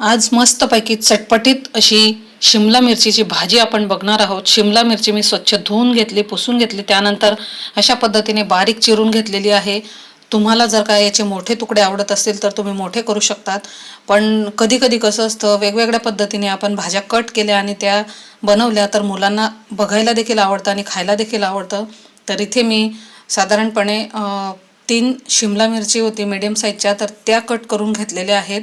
आज मस्तपैकी चटपटीत अशी शिमला मिरचीची भाजी आपण बघणार आहोत. शिमला मिरची मी स्वच्छ धुवून घेतली पुसून घेतली. त्यानंतर अशा पद्धतीने बारीक चिरून घेतलेली आहे. तुम्हाला जर का याचे मोठे तुकडे आवडत असतील तर तुम्ही मोठे करू शकतात. पण कधी कधी कसं असतं वेगवेगळ्या पद्धतीने आपण भाज्या कट केल्या आणि त्या बनवल्या तर मुलांना बघायला देखील आवडतं आणि खायला देखील आवडतं. तर इथे मी साधारणपणे तीन शिमला मिरची होती मीडियम साईजच्या तर त्या कट करून घेतलेल्या आहेत.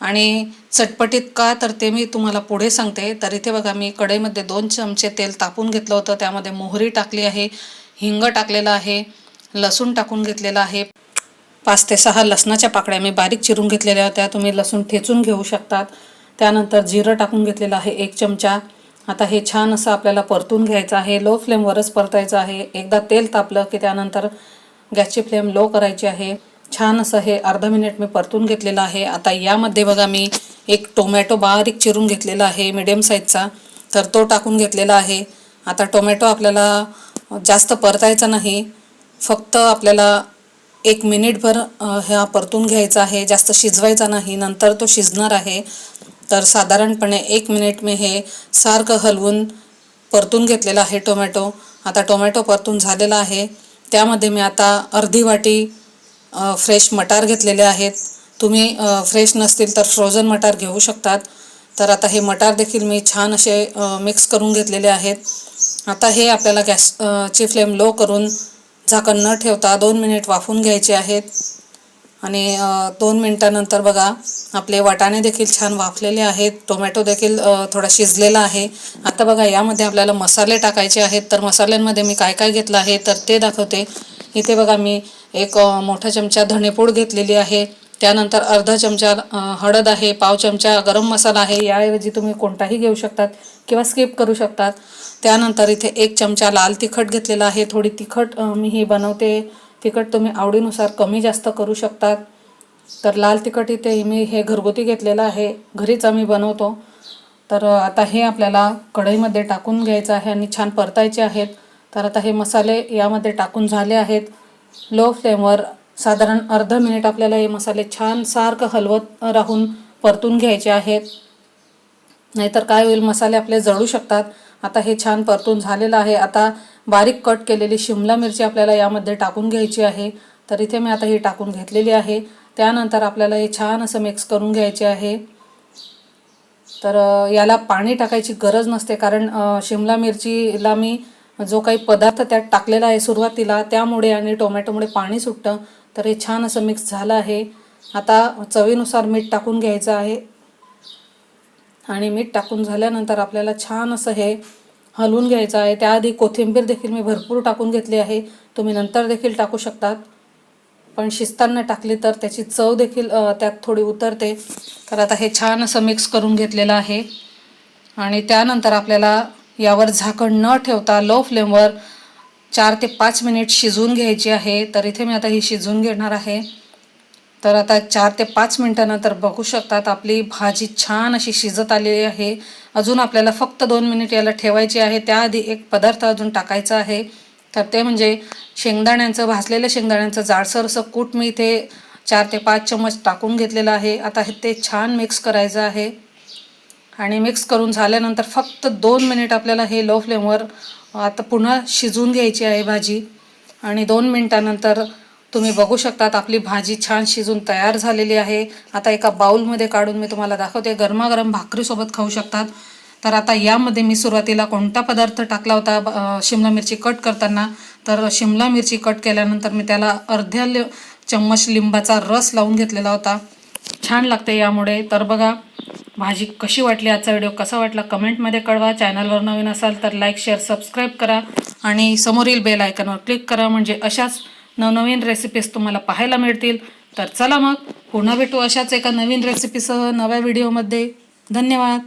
आणि चटपटीत का? तर ते मी तुम्हाला पुढे सांगते. तर इथे बघा मी कढईमध्ये दोन चमचे तेल तापून घेतलं होतं. त्यामध्ये मोहरी टाकली आहे हिंग टाकलेलं आहे लसूण टाकून घेतलेलं आहे. पाच ते सहा लसणाच्या पाकळ्या मी बारीक चिरून घेतलेल्या होत्या. तुम्ही लसूण ठेचून घेऊ शकतात. त्यानंतर जिरं टाकून घेतलेलं आहे एक चमचा. आता हे छान असं आपल्याला परतून घ्यायचं आहे. लो फ्लेमवरच परतायचं आहे. एकदा तेल तापलं की त्यानंतर गॅसची फ्लेम लो करायची आहे. छान असं हे अर्धा मिनिट मी परतून घेतलेलं आहे. आता यामध्ये बघा मी एक टोमॅटो बारीक चिरून घेतलेला आहे मिडियम साईजचा तर तो टाकून घेतलेला आहे. आता टोमॅटो आपल्याला जास्त परतायचा नाही. फक्त आपल्याला एक मिनिटभर ह्या परतून घ्यायचा आहे. जास्त शिजवायचा नाही. नंतर तो शिजणार आहे. तर साधारणपणे एक मिनिट मी हे सारखं हलवून परतून घेतलेला आहे टोमॅटो. आता टोमॅटो परतून झालेला आहे. त्यामध्ये मी आता अर्धी वाटी फ्रेश मटार घेतलेले आहेत. तुम्ही फ्रेश नसतील तर फ्रोझन मटार घेऊ शकतात. तर आता हे मटार देखील मी छान असे मिक्स करून घेतलेले आहेत. आता हे आपल्याला गॅस ची फ्लेम लो करून झाकण न ठेवता दोन मिनिट वाफून घ्यायचे आहेत. आणि दोन मिनटानंतर बघा आपले वाटाणे देखील छान वाफलेले आहेत. टोमॅटो देखील थोडा शिजलेला आहे. आता बघा यामध्ये आपल्याला मसाले टाकायचे आहेत. तर मसाल्यांमध्ये मी काय काय घेतलं आहे तर ते दाखवते. इथे बघा मी एक मोठा चमचा धणेपूड घेतलेली आहे. त्यानंतर अर्धा चमचा हळद आहे पाव चमचा गरम मसाला आहे. याऐवजी तुम्ही कोणताही घेऊ शकतात किंवा स्किप करू शकतात. त्यानंतर इथे एक चमचा लाल तिखट घेतलेला आहे. थोडी तिखट मी ही बनवते. तिखट तुम्ही आवडीनुसार कमी जास्त करू शकतात. तर लाल तिखट इथे मी हे घरगुती घेतलेलं आहे. घरीच आम्ही बनवतो. तर आता हे आपल्याला कढईमध्ये टाकून घ्यायचं आहे आणि छान परतायचे आहेत. तर आता हे मसाले यामध्ये टाकून झाले आहेत. लो फ्लेमवर साधारण अर्ध मिनिट आपल्याला हे मसाले छान सारखं हलवत राहून परतून घ्यायचे आहेत. नाहीतर काय होईल मसाले आपले जळू शकतात. आता हे छान परतून झालेलं आहे. आता बारीक कट केलेली शिमला मिरची आपल्याला यामध्ये टाकून घ्यायची आहे. तर इथे मी आता ही टाकून घेतलेली आहे. त्यानंतर आपल्याला हे छान असं मिक्स करून घ्यायचे आहे. तर याला पाणी टाकायची गरज नसते कारण शिमला मिरचीला मी जो काही पदार्थ त्यात टाकलेला आहे सुरुवातीला त्यामुळे आणि टोमॅटोमुळे पाणी सुटतं तर हे छान असं मिक्स झालं आहे. आता चवीनुसार मीठ टाकून घ्यायचं आहे. आणि मीठ टाकून झाल्यानंतर आपल्याला छान असं हे हलवून घ्यायचं आहे. त्याआधी कोथिंबीर देखील मी भरपूर टाकून घेतली आहे. तुम्ही नंतर देखील टाकू शकतात. पण शिजताना टाकली तर त्याची चव देखील त्यात थोडी उतरते. तर आता हे छान असं मिक्स करून घेतलेलं आहे. आणि त्यानंतर आपल्याला यावर झाकण न ठेवता लो फ्लेमवर चार ते पाच मिनिट शिजवून घ्यायची आहे. तर इथे मी आता ही शिजवून घेणार आहे. तर आता चार ते पाच मिनटानंतर बघू शकतात आपली भाजी छान अशी शिजत आलेली आहे. अजून आपल्याला फक्त दोन मिनिट याला ठेवायची आहे. त्याआधी एक पदार्थ अजून टाकायचा आहे. तर ते म्हणजे शेंगदाण्यांचं भाजलेल्या शेंगदाण्यांचं जाडसर असं कूट मी इथे चार ते पाच चम्मच टाकून घेतलेलं आहे. आता हे ते छान मिक्स करायचं आहे. आणि मिक्स करून झाल्यानंतर फक्त दोन मिनिट आपल्याला हे लो फ्लेमवर आता पुन्हा शिजवून घ्यायची आहे भाजी. आणि दोन मिनटानंतर तुम्ही बघू शकतात आपली भाजी छान शिजून तयार झालेली आहे. आता एका बाऊलमध्ये काढून मी तुम्हाला दाखवते. गरमागरम भाकरीसोबत खाऊ शकतात. तर आता यामध्ये मी सुरुवातीला कोणता पदार्थ टाकला होता ब- शिमला मिरची कट करताना? तर शिमला मिरची कट केल्यानंतर मी त्याला अर्ध्या लि चम्मच लिंबाचा रस लावून घेतलेला होता. छान लागते यामुळे. तर बघा भाजी कशी वाटली आजचा व्हिडिओ कसा वाटला कमेंटमध्ये कळवा. चॅनलवर नवीन असाल तर लाईक शेअर सबस्क्राईब करा. आणि समोरील बेल आयकनवर क्लिक करा म्हणजे अशाच नवनवीन रेसिपीज तुम्हाला पाहायला मिळतील. तर चला मग पुन्हा भेटू अशाच एका नवीन रेसिपीसह नव्या व्हिडिओमध्ये धन्यवाद.